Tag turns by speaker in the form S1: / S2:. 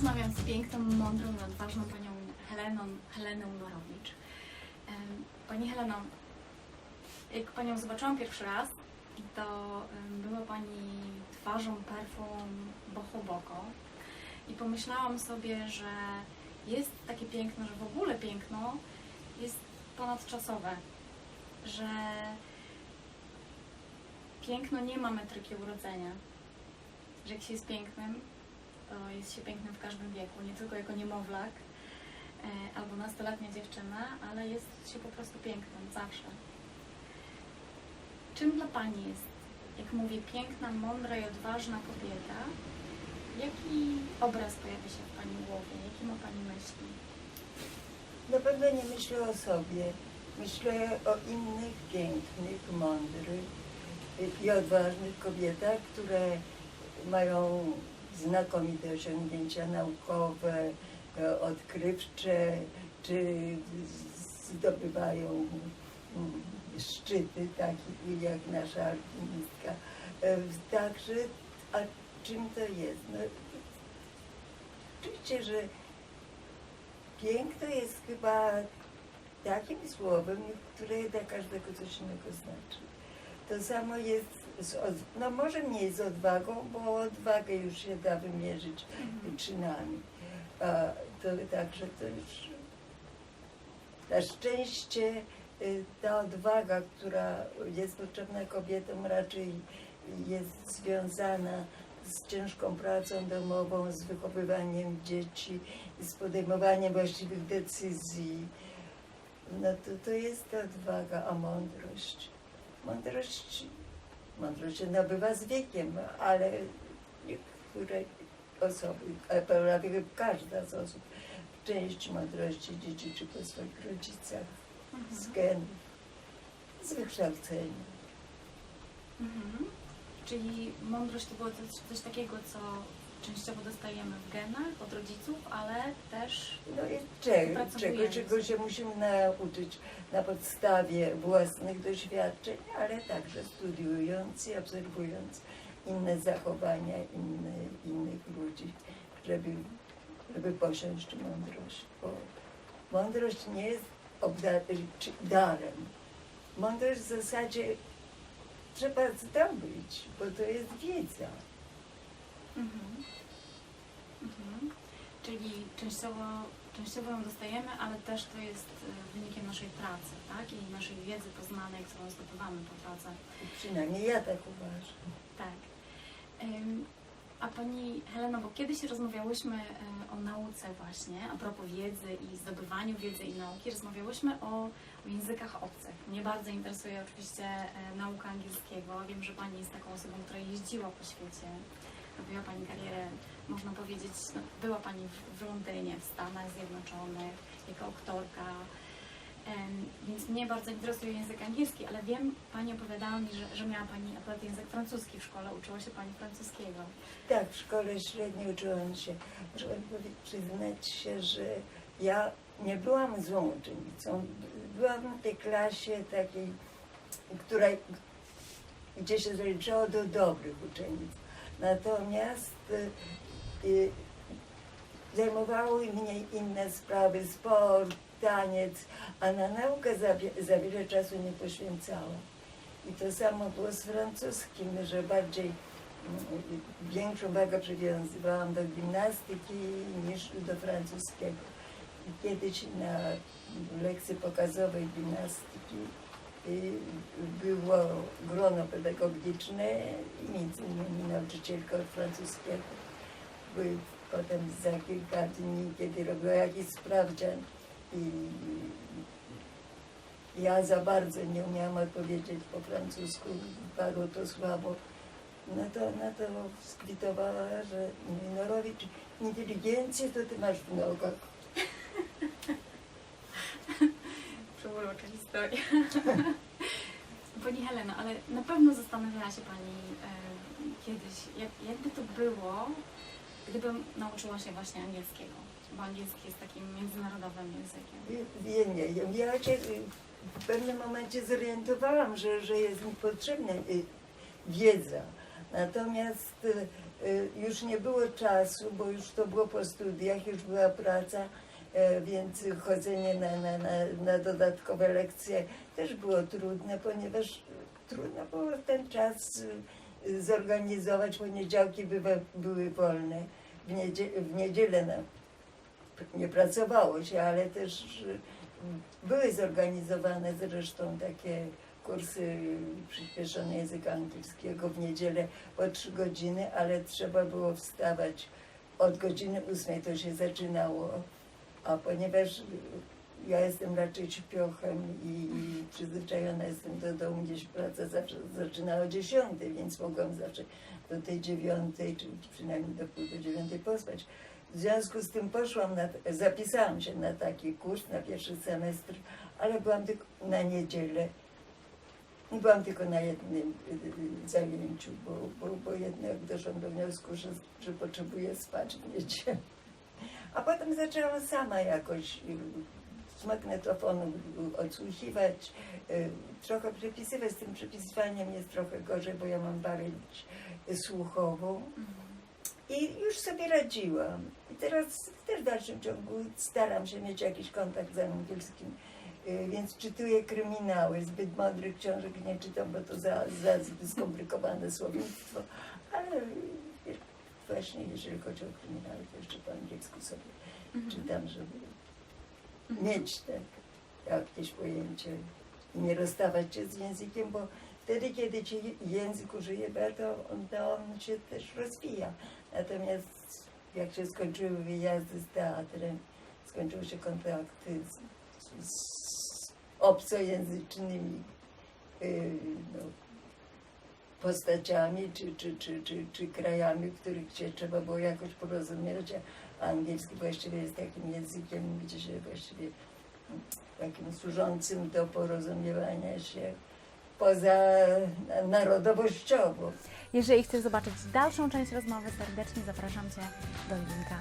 S1: rozmawiam z piękną, mądrą i odważną panią Heleną, Heleną Norowicz. Em, Pani Heleno, jak panią zobaczyłam pierwszy raz, to była pani twarzą perfum Boho Boko i pomyślałam sobie, że jest takie piękno, że w ogóle piękno jest ponadczasowe, że piękno nie ma metryki urodzenia, że jak się jest pięknym, to jest się pięknym w każdym wieku, nie tylko jako niemowlak e, albo nastoletnia dziewczyna, ale jest się po prostu pięknym zawsze. Czym dla Pani jest, jak mówię, piękna, mądra i odważna kobieta? Jaki obraz pojawia się w Pani głowie? Jakie ma Pani myśli?
S2: Na pewno nie myślę o sobie. Myślę o innych pięknych, mądrych i odważnych kobietach, które mają znakomite osiągnięcia naukowe, e, odkrywcze, czy zdobywają mm, szczyty, takie jak nasza alpinistka. E, Także, a czym to jest? No, oczywiście, że piękno jest chyba takim słowem, które dla każdego coś innego znaczy. To samo jest, z, no może mniej z odwagą, bo odwagę już się da wymierzyć czynami. A to także to już na szczęście y, ta odwaga, która jest potrzebna kobietom, raczej jest związana z ciężką pracą domową, z wychowywaniem dzieci, z podejmowaniem właściwych decyzji. No to, to jest ta odwaga, a mądrość. Mądrość, mądrość się nabywa z wiekiem, ale niektóre osoby, prawie każda z osób, część mądrości dziedziczy po swoich rodzicach, z
S1: Mhm.
S2: genów, z wykształcenia.
S1: Mhm. Czyli mądrość to było coś, coś takiego, co częściowo dostajemy w genach od rodziców, ale też
S2: No i czego, czego, czego się musimy nauczyć na podstawie własnych doświadczeń, ale także studiując i obserwując inne zachowania inny, innych ludzi, żeby, żeby posiąść mądrość. Bo mądrość nie jest obda- czy darem. Mądrość w zasadzie trzeba zdobyć, bo to jest wiedza.
S1: Mhm. Mhm. Czyli częściowo, częściowo ją dostajemy, ale też to jest e, wynikiem naszej pracy, tak? I naszej wiedzy poznanej, którą zdobywamy po drodze.
S2: Przynajmniej ja tak uważam.
S1: Tak. Ym, A Pani Heleno, bo kiedyś rozmawiałyśmy e, o nauce właśnie, a propos wiedzy i zdobywaniu wiedzy i nauki, rozmawiałyśmy o, o językach obcych. Mnie bardzo interesuje oczywiście e, nauka angielskiego. Wiem, że Pani jest taką osobą, która jeździła po świecie. Robiła Pani karierę, można powiedzieć, no, była Pani w, w Londynie, w Stanach Zjednoczonych, jako aktorka. Więc mnie bardzo interesuje język angielski, ale wiem, Pani opowiadała mi, że, że miała Pani akurat język francuski w szkole, uczyła się Pani francuskiego.
S2: Tak, w szkole średniej uczyłam się. Muszę przyznać się, że ja nie byłam złą uczennicą. Byłam w tej klasie takiej, która, gdzie się zaliczało do dobrych uczennic. Natomiast y, y, zajmowały mnie inne sprawy, sport, taniec, a na naukę za, wie- za wiele czasu nie poświęcałam. I to samo było z francuskim, że bardziej mm, większą wagę przywiązywałam do gimnastyki niż do francuskiego. I kiedyś na lekcji pokazowej gimnastyki y, było grono pedagogiczne i między innymi nauczycielka od francuskiego. Były potem za kilka dni, kiedy robiła jakiś sprawdzian i ja za bardzo nie umiałam odpowiedzieć po francusku, padło to słabo. No to, no to skwitowała, że Minorowicz, inteligencję to ty masz w nogach.
S1: Przeurocza historia. Pani Heleno, ale na pewno zastanawiała się Pani kiedyś, jak, jakby to było, gdybym nauczyła się właśnie angielskiego, bo angielski jest takim międzynarodowym językiem.
S2: Nie, nie. Ja się y, w pewnym momencie zorientowałam, że, że jest mi potrzebna y, wiedza, Natomiast y, już nie było czasu, bo już to było po studiach, już była praca, więc chodzenie na, na, na, na dodatkowe lekcje też było trudne, ponieważ trudno było ten czas y, zorganizować. Poniedziałki bywa, były wolne, w, niedzie, w niedzielę na, nie pracowało się, ale też były zorganizowane zresztą takie kursy przyspieszone języka angielskiego w niedzielę po trzy godziny, ale trzeba było wstawać od godziny ósmej to się zaczynało, a ponieważ ja jestem raczej śpiochem i, i przyzwyczajona jestem do domu, gdzieś praca zawsze zaczynała o dziesiątej, więc mogłam zawsze do tej dziewiątej, czy przynajmniej do pół do dziewiątej pospać. W związku z tym poszłam, na, zapisałam się na taki kurs, na pierwszy semestr, ale byłam tylko na niedzielę. Byłam tylko na jednym y, zajęciu, bo, bo, bo jednak doszłam do wniosku, że, że potrzebuję spać w niedzielę. A potem zaczęłam sama jakoś y, z magnetofonu odsłuchiwać, y, trochę przepisywać. Z tym przepisywaniem jest trochę gorzej, bo ja mam pamięć słuchową. I już sobie radziłam. I teraz też w dalszym ciągu staram się mieć jakiś kontakt z angielskim. Y, Więc czytuję kryminały. Zbyt mądrych książek nie czytam, bo to za, za zbyt skomplikowane słownictwo. Ale y, właśnie jeżeli chodzi o kryminały, to jeszcze po angielsku sobie czytam, żeby mieć tak jakieś pojęcie i nie rozstawać się z językiem, bo wtedy, kiedy ci język użyjemy, to on, to on się też rozwija. Natomiast jak się skończyły wyjazdy z teatrem, skończyły się kontakty z, z obcojęzycznymi yy, no, postaciami czy, czy, czy, czy, czy krajami, w których się trzeba było jakoś porozumiewać, a angielski właściwie jest takim językiem, gdzie się właściwie takim służącym do porozumiewania się poza narodowościowo.
S3: Jeżeli chcesz zobaczyć dalszą część rozmowy, serdecznie zapraszam Cię do linka